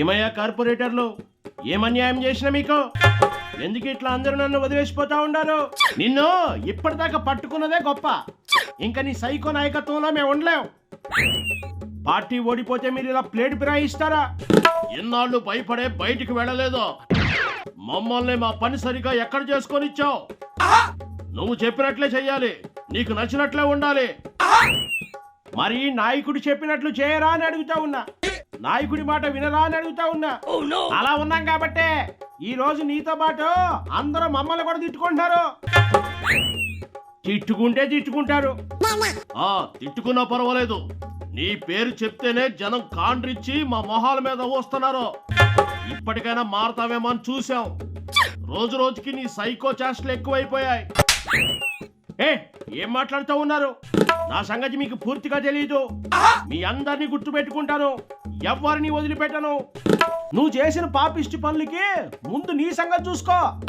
ఏమయ్యా కార్పొరేటర్లు? ఏమన్యాయం చేసిన మీకు? ఎందుకు ఇట్లా అందరూ నన్ను వదిలేసిపోతా ఉన్నారు నిన్ను ఇప్పటిదాకా పట్టుకున్నదే గొప్ప. ఇంకా నీ సైకో నాయకత్వంలో మేము ఉండలేం. పార్టీ ఓడిపోతే మీరు ఇలా ప్లేట్ ఫిరాయిస్తారా ఎన్నాళ్ళు భయపడే బయటికి వెళ్ళలేదు. మమ్మల్ని మా పని సరిగా ఎక్కడ చేసుకొని ఇచ్చావు నువ్వు చెప్పినట్లే చెయ్యాలి. నీకు నచ్చినట్లే ఉండాలి. మరి నాయకుడు చెప్పినట్లు చేయరా అని అడుగుతా ఉన్నా. నాయకుడి మాట వినరా అని అడుగుతా ఉన్నా. అలా ఉన్నాం కాబట్టే ఈ రోజు నీతో పాటు అందరూ మమ్మల్ని కూడా తిట్టుకుంటున్నారు. తిట్టుకుంటే తిట్టుకుంటారు. ఆ తిట్టుకున్నా పర్వాలేదు. నీ పేరు చెప్తేనే జనం కాండ్రిచ్చి మా మొహాల మీద వస్తున్నారు. ఇప్పటికైనా మారతావేమో అని చూసాం రోజు రోజుకి నీ సైకో చేష్టలు ఎక్కువైపోయాయి. ఏ ఏం మాట్లాడుతూ ఉన్నారు? నా సంగతి మీకు పూర్తిగా తెలియదు మీ అందరినీ గుర్తు పెట్టుకుంటాను ఎవరిని వదిలిపెట్టను. నువ్వు చేసిన పాపిష్టి పనులకి ముందు నీ సంగతి చూసుకో.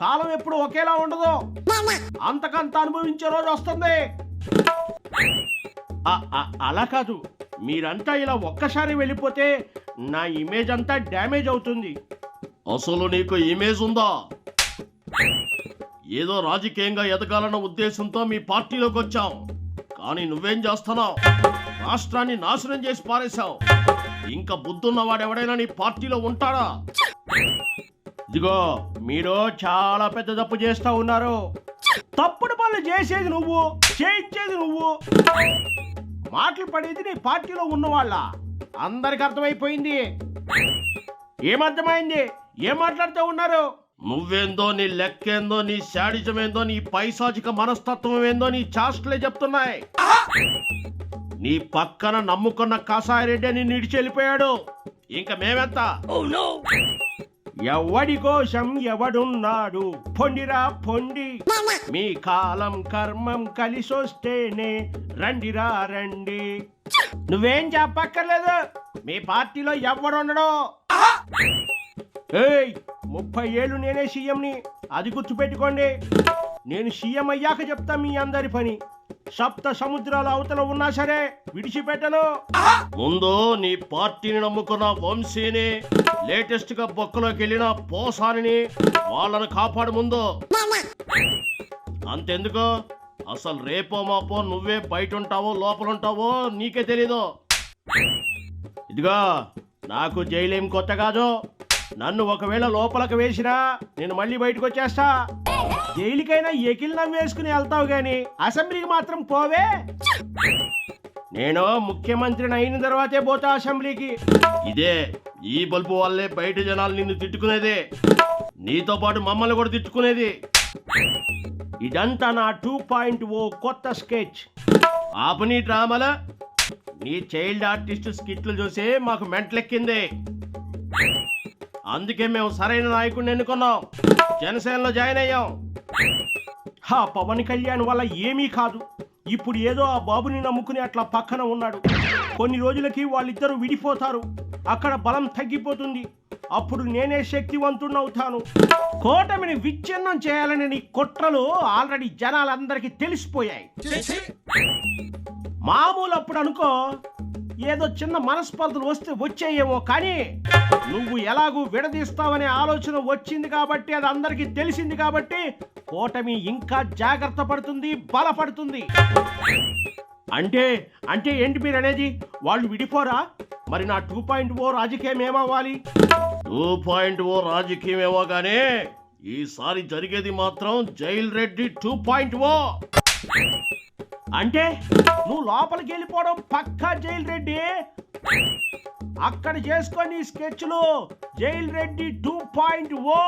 కాలం ఎప్పుడు ఒకేలా ఉండదు. అంతకంత అనుభవించే రోజు వస్తుంది. ఆ, ఆ, అలా కాదు. మీరంతా ఇలా ఒక్కసారి వెళ్ళిపోతే నా ఇమేజ్ అంతా డ్యామేజ్ అవుతుంది. అసలు నీకు ఇమేజ్ ఉందా? ఏదో రాజకీయంగా ఎదగాలన్న ఉద్దేశంతో మీ పార్టీలోకి వచ్చాం కానీ నువ్వేం చేస్తున్నావు? రాష్ట్రాన్ని నాశనం చేసి పారేశావు. ఇంకా బుద్ధున్నవాడు ఎవడైనా నీ పార్టీలో ఉంటాడా? ఇదిగో మీరు చాలా పెద్ద తప్పు చేస్తా ఉన్నారు. తప్పుడు పనులు చేసేది నువ్వు చేయించేది నువ్వు. మాటలు పడేది నీ పార్టీలో ఉన్నవాళ్ళ. అందరికి అర్థమైపోయింది. ఏమర్థమైంది ఏం మాట్లాడుతూ ఉన్నారు? నువ్వేందో నీ లెక్కేందో నీ శాడిజమేందో నీ పైశాచిక మనస్తత్వం ఏందో నీ చాస్ట్లే చెప్తున్నాయి. నీ పక్కన నమ్ముకున్న కసాయిరెడ్డి అని నిడిచి వెళ్ళిపోయాడు. ఇంకా మేమెంత? ఎవడి కోసం ఎవడున్నాడు? పొండిరా పొండి. మీ కాలం కర్మం కలిసొస్తేనే రండిరా రండి. నువ్వేం చెప్పక్కర్లేదు. మీ పార్టీలో ఎవడుండడు ఏయ్ ముప్పై ఏళ్ళు నేనే సీఎంని అది గుర్తుపెట్టుకోండి. నేను సీఎం అయ్యాక చెప్తా మీ అందరి పని. సప్త సముద్రాల అవతల ఉన్నా సరే విడిచిపెట్టను. ముందు నీ పార్టీని నమ్ముకున్న వంశీని లేటెస్ట్గా బొక్కలోకి వెళ్ళిన పోసాని వాళ్ళను కాపాడు ముందు. అంతెందుకు? అసలు రేపో మాపో నువ్వే బయట ఉంటావో లోపల ఉంటావో నీకే తెలీదు. ఇదిగో నాకు జైలేం కొత్త కాదు. నన్ను ఒకవేళ లోపలికి వేసినా నేను మళ్ళీ బయటకు వచ్చేస్తా. జైలుకైనా ఎకిల్ వేసుకుని వెళ్తావు గాని అసెంబ్లీకి మాత్రం పోవే. నేను ముఖ్యమంత్రిని అయిన తర్వాతే పోతా అసెంబ్లీకి. ఇదే ఈ బల్బు వల్లే బయట జనాలు నిన్ను తిట్టుకునేదే. నీతో పాటు మమ్మల్ని కూడా తిట్టుకునేది. ఇదంతా నా టూ పాయింట్ ఓ కొత్త స్కెచ్. ఆపని డ్రామాల. నీ చైల్డ్ ఆర్టిస్ట్ స్కిట్లు చూసి మాకు మెంటలెక్కింది. అందుకే మేము సరైన నాయకుడిని ఎన్నుకున్నాం. జనసేనలో జాయిన్ అయ్యాం. హా పవన్ కళ్యాణ్ వల్ల ఏమీ కాదు. ఇప్పుడు ఏదో ఆ బాబుని నమ్ముకుని అట్లా పక్కన ఉన్నాడు. కొన్ని రోజులకి వాళ్ళిద్దరూ విడిపోతారు. అక్కడ బలం తగ్గిపోతుంది. అప్పుడు నేనే శక్తివంతుణ్ణవుతాను కూటమిని విచ్ఛిన్నం చేయాలని నీ కుట్రలు ఆల్రెడీ జనాలందరికీ తెలిసిపోయాయి. మామూలు అప్పుడు అనుకో ఏదో చిన్న మనస్పర్ధలు వస్తే వచ్చేయేమో కానీ నువ్వు ఎలాగూ విడదీస్తావనే ఆలోచన వచ్చింది కాబట్టి అది అందరికీ తెలిసింది కాబట్టి ఓటమి ఇంకా జాగ్రత్త పడుతుంది బలపడుతుంది. అంటే అంటే ఏంటి మీరు అనేది? వాళ్ళు విడిపోరా? మరి నా టూ పాయింట్ ఓ రాజకీయం ఏమవ్వాలి? టూ పాయింట్ ఓ రాజకీయం ఏమో కానీ ఈసారి జరిగేది మాత్రం jail Reddy two point O అంటే నువ్వు లోపలికి వెళ్ళిపోవడం పక్కా జైల్ రెడ్డి. అక్కడ చేసుకొని స్కెచ్లు jail Reddy two point O.